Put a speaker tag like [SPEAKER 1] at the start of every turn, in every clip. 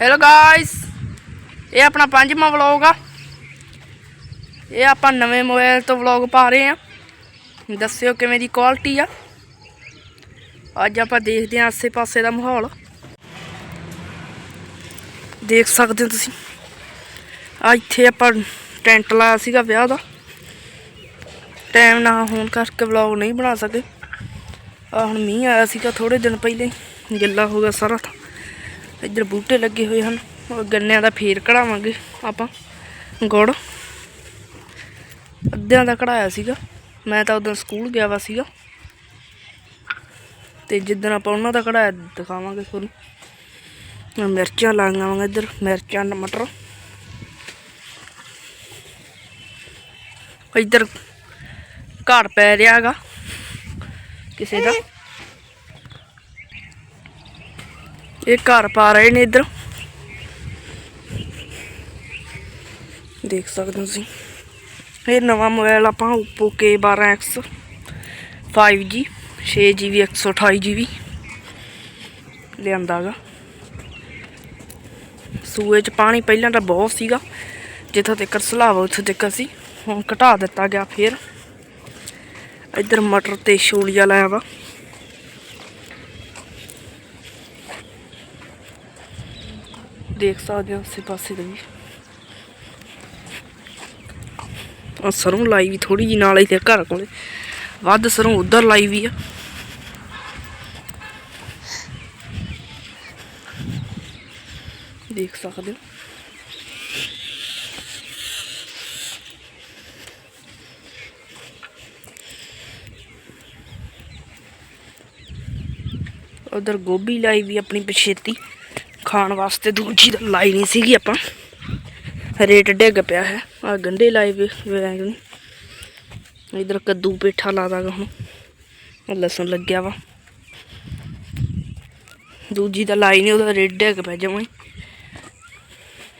[SPEAKER 1] Hello guys ਇਹ ਆਪਣਾ ਪੰਜਵਾਂ ਵਲੌਗ ਆ। ਇਹ ਆਪਾਂ ਨਵੇਂ ਮੋਬਾਈਲ ਤੋਂ ਵਲੌਗ ਪਾ ਰਹੇ ਆ। ਦੱਸਿਓ ਕਿਵੇਂ ਦੀ ਕੁਆਲਿਟੀ ਆ। ਅੱਜ ਆਪਾਂ ਦੇਖਦੇ ਆ ਆਸੇ-ਪਾਸੇ ਦਾ ਮਾਹੌਲ। ਦੇਖ ਸਕਦੇ ਹੋ ਤੁਸੀਂ। ਆ ਇੱਥੇ ਆਪਾਂ ਟੈਂਟ ਲਾਇਆ ਸੀਗਾ ਵਿਆਹ ਦਾ। ਟਾਈਮ ਨਾ ਹੋਣ ਕਰਕੇ ਵਲੌਗ ਨਹੀਂ ਬਣਾ ਸਕੇ। ਆ ਹੁਣ ਮੀਂਹ ਆਇਆ ਸੀਗਾ ਥੋੜੇ ਦਿਨ ਪਹਿਲੇ। ਹੀ। ਗਿੱਲਾ ਹੋ ਗਿਆ ਸਾਰਾ। ਤਾਂ ਇੱਧਰ ਬੂਟੇ ਲੱਗੇ ਹੋਏ ਹਨ। ਗੰਨਿਆਂ ਦਾ ਫੇਰ ਕਢਾਵਾਂਗੇ ਆਪਾਂ। ਗੁੜ। ਅੱਧਿਆਂ ਦਾ ਕਢਾਇਆ ਸੀਗਾ। ਮੈਂ ਤਾਂ ਉਦੋਂ ਸਕੂਲ ਗਿਆ ਵਾ ਸੀਗਾ। ਤੇ ਜਿੱਦਣ ਆਪਾਂ ਉਹਨਾਂ ਦਾ ਕਢਾਇਆ ਦਿਖਾਵਾਂਗੇ ਤੁਹਾਨੂੰ। ਹੁਣ ਮਿਰਚਾਂ ਲਾਈਆਂ ਇੱਧਰ, ਮਿਰਚਾਂ, ਟਮਾਟਰ। ਇੱਧਰ ਘਰ ਪੈ ਰਿਹਾਗਾ। ਕਿਸੇ ਦਾ। ਇਹ ਘਰ ਪਾ ਰਹੇ ਨੇ ਇੱਧਰ। ਦੇਖ ਸਕਦੇ ਹੋ ਤੁਸੀਂ। ਇਹ ਨਵਾਂ ਮੋਬਾਈਲ ਆਪਾਂ Oppo K12X 5G 6GB 128GB ਲਿਆਂਦਾਗਾ। ਸੂਏ ਚ ਪਾਣੀ ਪਹਿਲਾਂ ਤਾਂ ਬਹੁਤ ਸੀਗਾ, ਜਿੱਥੋਂ ਤੱਕ ਸਲਾਵਾ ਉੱਥੋਂ ਤੱਕ ਸੀ। ਹੁਣ ਘਟਾ ਦਿੱਤਾ ਗਿਆ ਫੇਰ। ਇੱਧਰ ਮਟਰ ਤੇ ਛੋਲੀਆ ਲਾਇਆ ਵਾ। ਦੇਖ ਸਕਦੇ ਹੋ ਆਸੇ ਪਾਸੇ ਦੇ ਵੀ। ਆ ਸਰੋਂ ਲਾਈ ਵੀ ਥੋੜੀ ਜੀ ਨਾਲ ਹੀ ਘਰ ਕੋਲੇ। ਵੱਧ ਸਰੋਂ ਉਧਰ ਲਾਈ ਵੀ ਆ। ਦੇਖ ਸਕਦੇ ਹੋ। ਉਧਰ ਗੋਭੀ ਲਾਈ ਵੀ ਆਪਣੀ ਪਛੇਤੀ। ਖਾਣ ਵਾਸਤੇ, ਦੂਜੀ ਤਾਂ ਲਾਈ ਨਹੀਂ ਸੀਗੀ ਆਪਾਂ। ਰੇਟ ਡਿੱਗ ਪਿਆ ਹੈ। ਆ ਗੰਡੇ ਲਾਏ ਵੇ ਵੈਗਣ ਇਧਰ ਕੱਦੂ ਪੇਠਾ ਲਾ ਦਾਗਾ ਹੁਣ। ਲਸਣ ਲੱਗਿਆ ਵਾ। ਦੂਜੀ ਤਾਂ ਲਾਈ ਨਹੀਂ, ਉਹਦਾ ਰੇਟ ਡਿੱਗ ਪਿਆ ਜਮਾਂ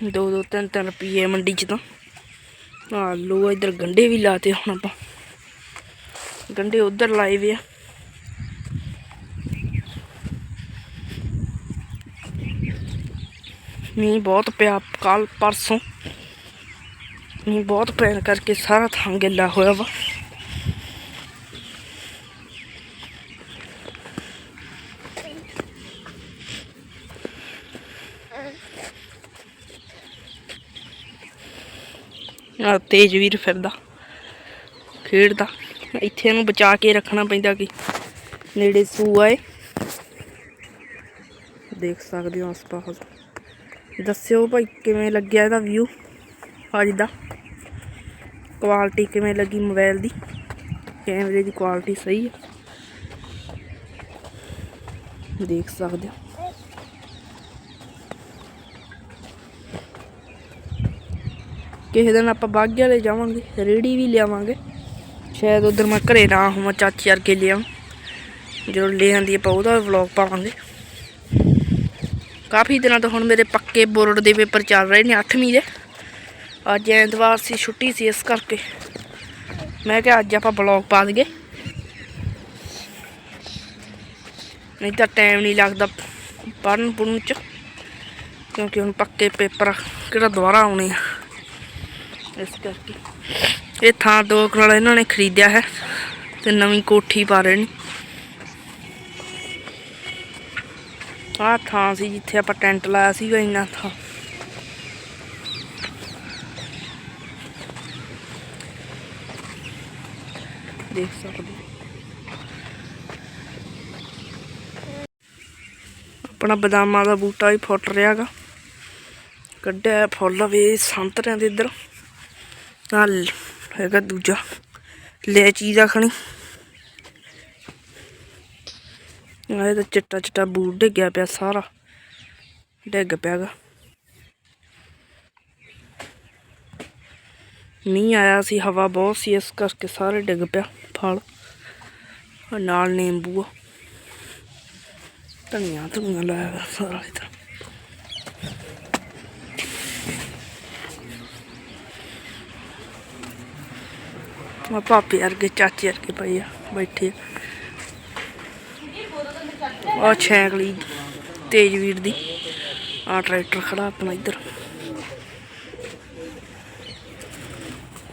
[SPEAKER 1] ਦੋ ਦੋ, ਤਿੰਨ ਤਿੰਨ ਰੁਪਏ ਮੰਡੀ ਚ ਤਾਂ। ਆਲੂ ਇਧਰ ਗੰਡੇ ਵੀ ਲਾਤੇ ਹੁਣ ਆਪਾਂ। ਗੰਡੇ ਉਧਰ ਲਾਏ ਵੇ ਆ। ਮੀਂਹ ਬਹੁਤ ਪਿਆ ਕੱਲ ਪਰਸੋਂ। ਮੀਂਹ ਬਹੁਤ ਪੈਣ ਕਰਕੇ ਸਾਰਾ ਥਾਂ ਗਿੱਲਾ ਹੋਇਆ ਵਾ। ਆ ਤੇਜ ਵੀਰ ਫਿਰਦਾ, ਖੇਡਦਾ। ਇੱਥੇ ਇਹਨੂੰ ਬਚਾ ਕੇ ਰੱਖਣਾ ਪੈਂਦਾ ਕਿ ਨੇੜੇ ਸੂ ਆਏ ਦੇਖ ਸਕਦੇ ਹੋ ਆਸ-ਪਾਸ। ਦੱਸਿਓ ਭਾਈ ਕਿਵੇਂ ਲੱਗਿਆ ਇਹਦਾ ਵਿਊ ਅੱਜ ਦਾ ਕੁਆਲਿਟੀ ਕਿਵੇਂ ਲੱਗੀ ਮੋਬਾਈਲ ਦੀ? ਕੈਮਰੇ ਦੀ ਕੁਆਲਿਟੀ ਸਹੀ ਹੈ ਦੇਖ ਸਕਦੇ ਹੋ। ਕਿਸੇ ਦਿਨ ਆਪਾਂ ਬਾਗਿਆ ਲੈ ਜਾਵਾਂਗੇ, ਰੇੜੀ ਵੀ ਲਿਆਵਾਂਗੇ। ਸ਼ਾਇਦ ਉਧਰ ਮੈਂ ਘਰੇ ਨਾ ਹੋਵਾਂ, ਚਾਚੀ ਵਰਗੇ ਲਿਆਵਾਂ ਜਦੋਂ ਲੈ ਆਂਦੀ ਆਪਾਂ ਉਹਦਾ ਵਲੌਗ ਪਾਵਾਂਗੇ। ਕਾਫੀ ਦਿਨਾਂ ਤੋਂ ਹੁਣ ਮੇਰੇ ਪੱਕੇ ਬੋਰਡ ਦੇ ਪੇਪਰ ਚੱਲ ਰਹੇ ਨੇ 8ਵੀਂ ਦੇ। ਅੱਜ ਐਤਵਾਰ ਸੀ, ਛੁੱਟੀ ਸੀ ਇਸ ਕਰਕੇ। ਮੈਂ ਕਿਹਾ ਅੱਜ ਆਪਾਂ ਬਲੌਗ ਪਾ ਦਈਏ। ਨਹੀਂ ਤਾਂ ਟਾਈਮ ਨਹੀਂ ਲੱਗਦਾ ਪੜਨ ਪੜਨ ਚ, ਕਿਉਂਕਿ ਹੁਣ ਪੱਕੇ ਪੇਪਰ ਕਿਹੜਾ ਦੁਬਾਰਾ ਆਉਣੇ ਆ। ਇਸ ਕਰਕੇ। ਇਹ ਥਾਂ ਦੋ ਕਨਾਲ ਇਹਨਾਂ ਨੇ ਖਰੀਦਿਆ ਹੈ ਤੇ ਨਵੀਂ ਕੋਠੀ ਪਾ ਰਹੇ ਨੇ। ਆਹ ਥਾਂ ਸੀ ਜਿੱਥੇ ਆਪਾਂ ਟੈਂਟ ਲਾਇਆ ਸੀਗਾ ਇੰਨਾ ਥਾਂ। ਦੇਖ ਸਕਦੇ ਆਪਣਾ ਬਦਾਮਾਂ ਦਾ ਬੂਟਾ ਵੀ ਫੁੱਟ ਰਿਹਾਗਾ। ਕੱਢਿਆ ਫੁੱਲ ਵੇ ਸੰਤਰਿਆਂ ਦੇ ਇੱਧਰ। ਨਾਲ ਹੈਗਾ ਦੂਜਾ। ਲੈਚੀ ਚੀਜ਼ ਆਖਣੀ। ਆਹ ਇਹਦਾ ਚਿੱਟਾ ਚਿੱਟਾ ਬੂਟ ਡਿੱਗਿਆ ਪਿਆ ਸਾਰਾ, ਡਿੱਗ ਪਿਆਗਾ ਮੀਂਹ ਆਇਆ ਸੀ, ਹਵਾ ਬਹੁਤ ਸੀ, ਇਸ ਕਰਕੇ ਸਾਰੇ ਡਿੱਗ ਪਿਆ ਫਲ। ਨਾਲ ਨਿੰਬੂ ਧਨੀਆ ਧਨੀਆ ਲਾਇਆ ਹੋਇਆ ਸਾਰਾ ਇਧਰ। ਆ ਪਾਪੇ ਅਰਗੇ ਚਾਚੇ ਅਰਗੇ ਪਏ ਆ, ਬੈਠੇ ਆ ਛੈਂਕਲੀ ਤੇਜਵੀਰ ਦੀ। ਆ ਟਰੈਕਟਰ ਖੜਾ ਆਪਣਾ ਇੱਧਰ।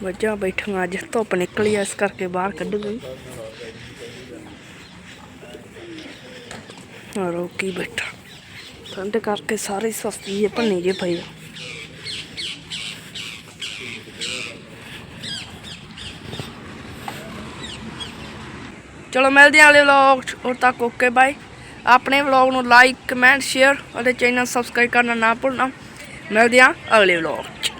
[SPEAKER 1] ਵੱਜਾ ਬੈਠੀਆਂ ਅੱਜ, ਧੁੱਪ ਨਿਕਲੀ ਆ, ਇਸ ਕਰਕੇ ਬਾਹਰ ਕੱਢ ਗਈ। ਆ ਰੋਕੀ ਬੈਠਾ। ਠੰਡ ਕਰਕੇ ਸਾਰੇ ਸਸਤੀ ਜੇ ਭੰਨੇ ਜੇ ਪਏ ਚਲੋ ਮਿਲਦੇ ਹਾਂ ਅਗਲੇ ਵਲੌਗ ਉਦੋਂ ਤੱਕ ਓਕੇ ਬਾਏ ਆਪਣੇ ਵਲੌਗ ਨੂੰ ਲਾਈਕ ਕਮੈਂਟ ਸ਼ੇਅਰ ਅਤੇ ਚੈਨਲ ਸਬਸਕ੍ਰਾਈਬ ਕਰਨਾ ਨਾ ਭੁੱਲਣਾ। ਮਿਲਦੇ ਹਾਂ ਅਗਲੇ ਵਲੌਗ 'ਚ।